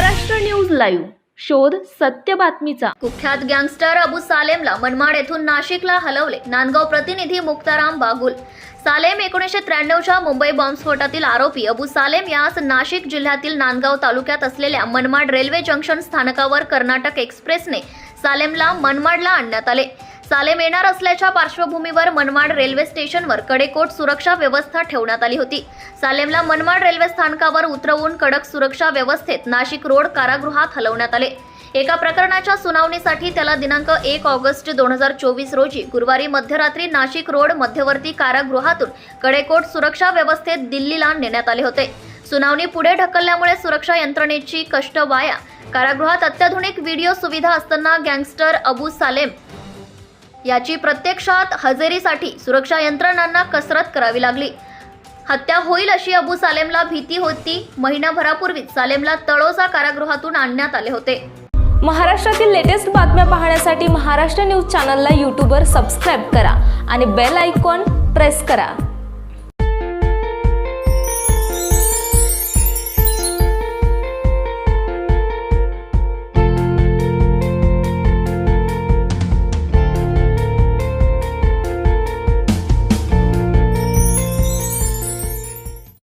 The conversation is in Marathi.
Maharashtra news live. शोध सत्य बातमीचा. कुख्यात गँगस्टर अबू सालेमला मनमाड येथून नाशिकला हलवले. नांदगाव प्रतिनिधी मुक्ताराम बागुल. सालेम एकोणीसशे त्र्याण्णवच्या मुंबई बॉम्बस्फोटातील आरोपी अबू सालेम यास नाशिक जिल्ह्यातील नांदगाव तालुक्यात असलेल्या मनमाड रेल्वे जंक्शन स्थानकावर कर्नाटक एक्सप्रेसने सालेमला मनमाडला आणण्यात आले. सालेम येणार असल्याच्या पार्श्वभूमीवर मनमाड रेल्वे स्टेशनवर कडेकोट सुरक्षा व्यवस्था ठेवण्यात आली होती. सालेमला मनमाड रेल्वे स्थानकावर उतरवून कडक सुरक्षा व्यवस्थेत नाशिक रोड कारागृहात हलवण्यात आले. एका प्रकरणाच्या सुनावणीसाठी त्याला दिनांक एक ऑगस्ट दोन हजार चोवीस रोजी गुरुवारी मध्यरात्री नाशिक रोड मध्यवर्ती कारागृहातून कडेकोट सुरक्षा व्यवस्थेत दिल्लीला नेण्यात आले होते. सुनावणी पुढे ढकलल्यामुळे सुरक्षा यंत्रणेची कष्ट वाया. कारागृहात अत्याधुनिक व्हिडिओ सुविधा असताना गँगस्टर अबू सालेम याची प्रत्यक्षात हजेरीसाठी सुरक्षा यंत्रणांना कसरत करावी लागली. हत्या होईल अशी अबू सालेमला भीती होती. महिनाभरापूर्वीच सालेमला तळोजा कारागृहातून आणण्यात आले होते. महाराष्ट्रातील लेटेस्ट बातम्या पाहण्यासाठी महाराष्ट्र न्यूज चॅनलला यूट्यूबवर सबस्क्राईब करा आणि बेल आयकॉन प्रेस करा.